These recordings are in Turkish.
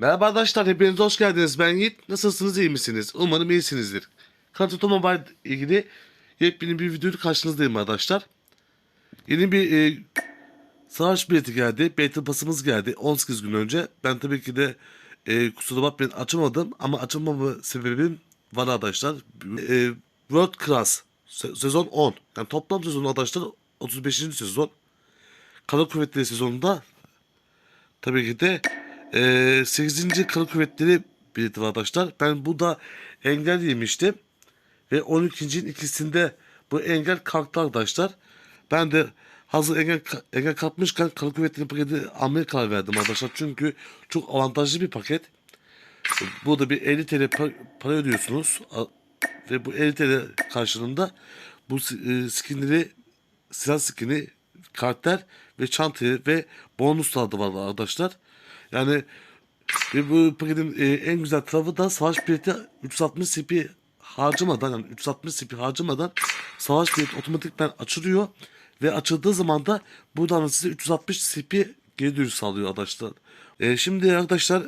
Merhaba arkadaşlar, hepiniz hoş geldiniz. Ben Yiğit. Nasılsınız, iyi misiniz? Umarım iyisinizdir. Kartoto Mobile ilgili yepyeni bir videoyla karşınızdayım arkadaşlar. Yeni bir e, savaş bileti geldi. Beta pasımız geldi 18 gün önce. Ben tabii ki de e, kusura bakmayın açamadım ama açamama sebebim var arkadaşlar. E, World Class se- sezon 10. Yani toplam sezon arkadaşlar 35. sezon. Kara Kuvvetleri sezonunda tabii ki de eee 8. Kara Kuvvetleri bileti var arkadaşlar. Ben bu da engel yemiştim. Ve 12.'nin ikisinde bu engel kalktı arkadaşlar. Ben de hazır engel, engel kalkmışken Kara Kuvvetleri paketi almaya karar verdim arkadaşlar. Çünkü çok avantajlı bir paket. Burada bir 50 TL pa- para ödüyorsunuz. Ve bu 50 TL karşılığında bu e, skinleri silah skini, karakter ve çantayı ve bonuslar da var arkadaşlar. Yani ve bu paketin e, en güzel tarafı da savaş bileti 360 CP harcamadan yani 360 CP harcamadan savaş bileti otomatikten açılıyor ve açıldığı zaman da buradan size 360 CP geri dönüş sağlıyor arkadaşlar. E, şimdi arkadaşlar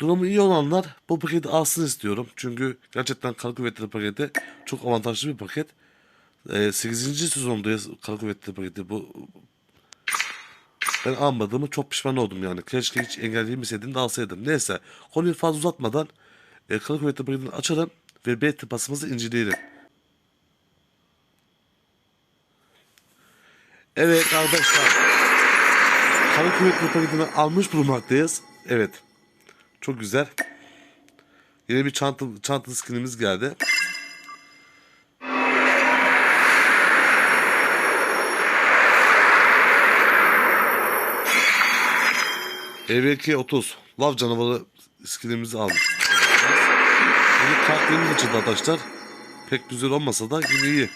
durumu iyi olanlar bu paketi alsın istiyorum. Çünkü gerçekten Kara Kuvvetleri paketi çok avantajlı bir paket. E, 8. sezondayız Kara Kuvvetleri paketi bu ben almadığımı çok pişman oldum yani. Keşke hiç engelleyemeseydim de alsaydım. Neyse konuyu fazla uzatmadan e, Kara Kuvvetleri paketini açalım ve B tıpasımızı inceleyelim. Evet arkadaşlar. Kara Kuvvetleri paketini almış bulunmaktayız. Evet. Çok güzel. Yine bir çanta, çanta skinimiz geldi. EVK 30. Lav canavarı skinimizi aldık. Yeni kartlarımız açıldı arkadaşlar. Pek güzel olmasa da yine iyi.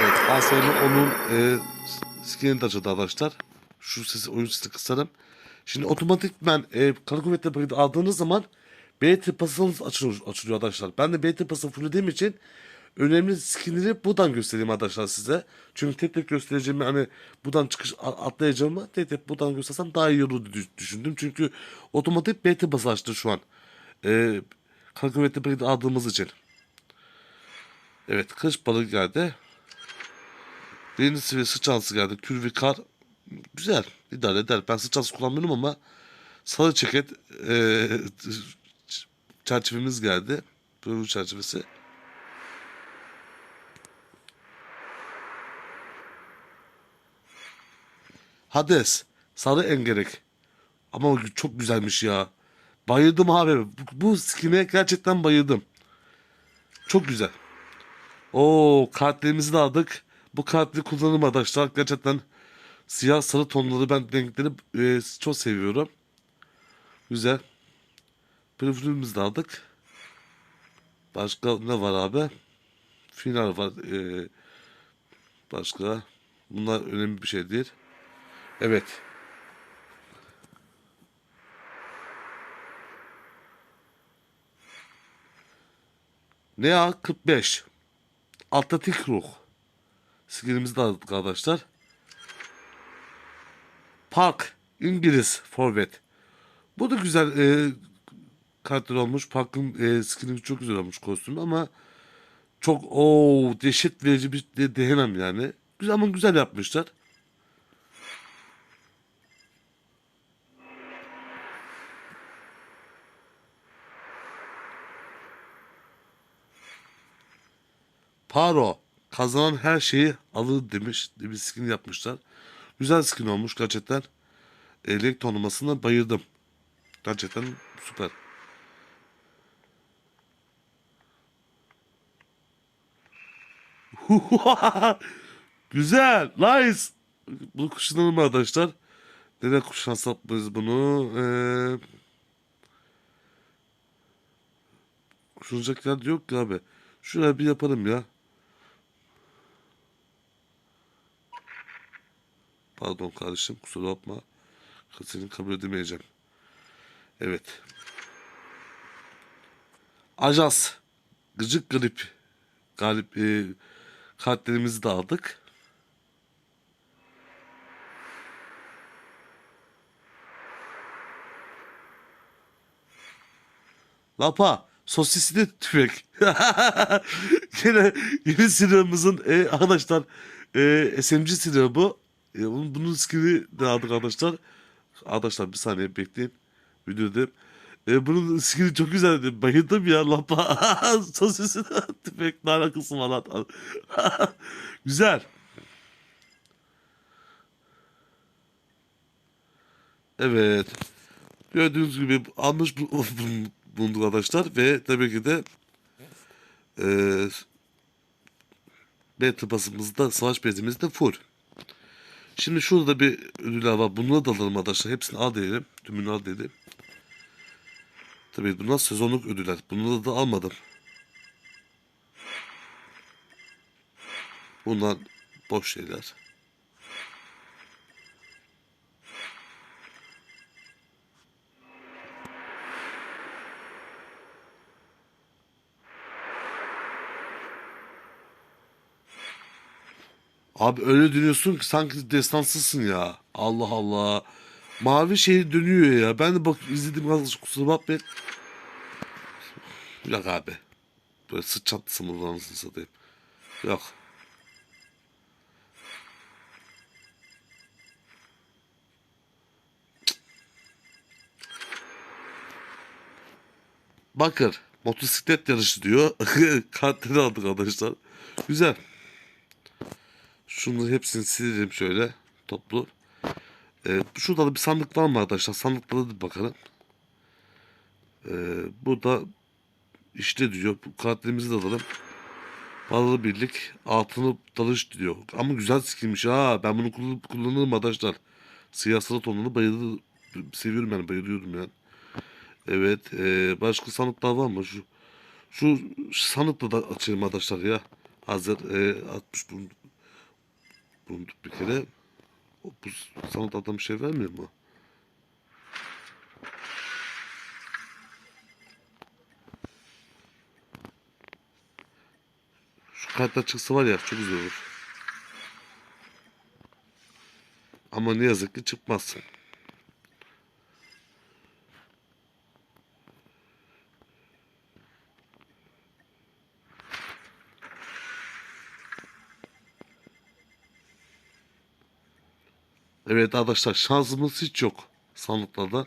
Evet, Aslan'ın onun e, skinini de açıldı arkadaşlar. Şu sesi, oyun sesini kısarım. Şimdi otomatikmen e, kara kuvvetleri paketi aldığınız zaman BT pasınız açılıyor, açılıyor arkadaşlar. Ben de BT pası fullediğim için önemli skinleri buradan göstereyim arkadaşlar size. Çünkü tek tek göstereceğimi hani buradan çıkış atlayacağımı tek tek buradan göstersem daha iyi olur düşündüm. Çünkü otomatik BT pası açtı şu an. E, kara kuvvetleri paketi aldığımız için. Evet kış balığı geldi. Birinci seviye sıçansı geldi. Kür ve kar. Güzel. idare eder. Ben sıçansı kullanmıyorum ama sarı ceket eee, çerçevemiz geldi. Böyle çerçevesi. Hades. Sarı engerek. Ama çok güzelmiş ya. Bayıldım abi. Bu, bu skine gerçekten bayıldım. Çok güzel. Oo kartlarımızı da aldık. Bu kartları kullanırım arkadaşlar. Gerçekten siyah sarı tonları ben renkleri e, çok seviyorum. Güzel. Prefürümüzü de aldık. Başka ne var abi? Final var. E, başka. Bunlar önemli bir şey değil. Evet. Ne ya? 45. Atletik ruh. Skinimizi de aldık arkadaşlar. Park. İngiliz forvet. Bu da güzel e, karakter olmuş. Park'ın e, skini çok güzel olmuş kostümü ama çok o dehşet verici bir de, diyemem yani. Güzel ama güzel yapmışlar. Paro kazanan her şeyi alır demiş. Bir skin yapmışlar. Güzel skin olmuş gerçekten. E, renk tonlamasına bayıldım. Gerçekten süper. Güzel. Nice. Bunu kuşanalım arkadaşlar. Neden kuşansak biz bunu? Ee, kuşanacak yer yok ki abi. Şuraya bir yapalım ya. Pardon kardeşim kusura bakma. Seni kabul edemeyeceğim. Evet. Ajas. gıcık grip galip e, kartlarımızı da aldık. Lapa sosisli tüfek. Yine yeni silahımızın e, arkadaşlar e, SMG silahı bu. E, bunun, skin'i de aldık arkadaşlar. Arkadaşlar bir saniye bekleyin. Videoda. E, bunun skin'i çok güzeldi. Bayıldım ya lapa. Sosisli tüfek ne alakası var. Güzel. Evet. Gördüğünüz gibi almış bu- bu- bulunduk arkadaşlar ve tabii ki de eee B tıpasımızda savaş bezimiz de full. Şimdi şurada bir ödüller var. Bunları da alalım arkadaşlar. Hepsini al diyelim. Tümünü al diyelim. Tabii bunlar sezonluk ödüller. Bunları da almadım. Bunlar boş şeyler. Abi öyle dönüyorsun ki sanki destansızsın ya. Allah Allah. Mavi şey dönüyor ya. Ben de bak izledim az kusura bakmayın. Yok abi. Böyle mı lan anasını satayım. Yok. Bakır. Motosiklet yarışı diyor. Kartları aldık arkadaşlar. Güzel. Şunu hepsini silelim şöyle toplu. Ee, şurada da bir sandık var mı arkadaşlar? Sandıklara da bir bakalım. Ee, burada işte diyor. Bu katilimizi de alalım. Paralı birlik altını dalış diyor. Ama güzel skillmiş ha. Ben bunu kullan- kullanırım arkadaşlar. Siyah sıra tonunu bayılır. Seviyorum yani bayılıyorum yani. Evet. ee, başka sandıklar var mı? Şu şu sandıkla da açayım arkadaşlar ya. Hazır ee, 60 bulun- bulunduk bir kere. O, bu sanat adam bir şey vermiyor mu? Şu kartlar çıksa var ya çok güzel olur. Ama ne yazık ki çıkmaz. Evet arkadaşlar şansımız hiç yok sandıklardan.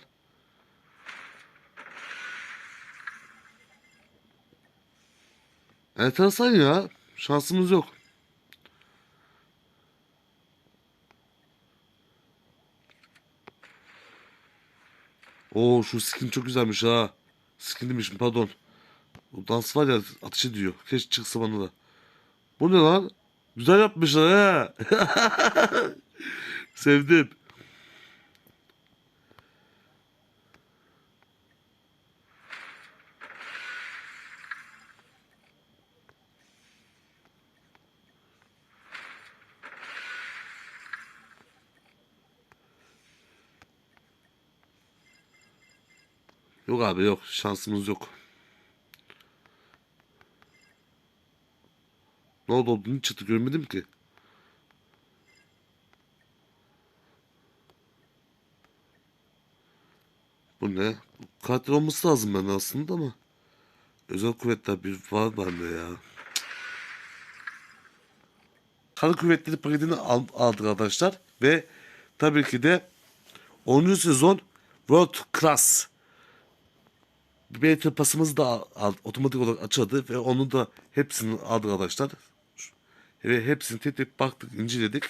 Enteresan ya. Şansımız yok. Oo şu skin çok güzelmiş ha. Skin demişim pardon. Bu dans var ya atış ediyor. Keşke çıksa bana da. Bu ne lan? Güzel yapmışlar ha. Sevdim. Yok abi yok. Şansımız yok. Ne oldu olduğunu çıktı görmedim ki. Bu ne? Bu katil olması lazım bende aslında ama. Özel kuvvetler bir var bende ya. Kara kuvvetleri paketini al- aldık arkadaşlar. Ve tabii ki de 10. sezon World Class B pasımız da al- al- otomatik olarak açıldı ve onu da hepsini aldık arkadaşlar. Ve hepsini tek baktık, inceledik.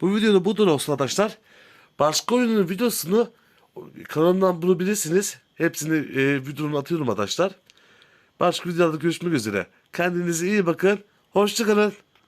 Bu videoda budur olsun arkadaşlar. Başka oyunun videosunu kanalımdan bulabilirsiniz. Hepsini e, videonun atıyorum arkadaşlar. Başka videoda görüşmek üzere. Kendinize iyi bakın. Hoşçakalın.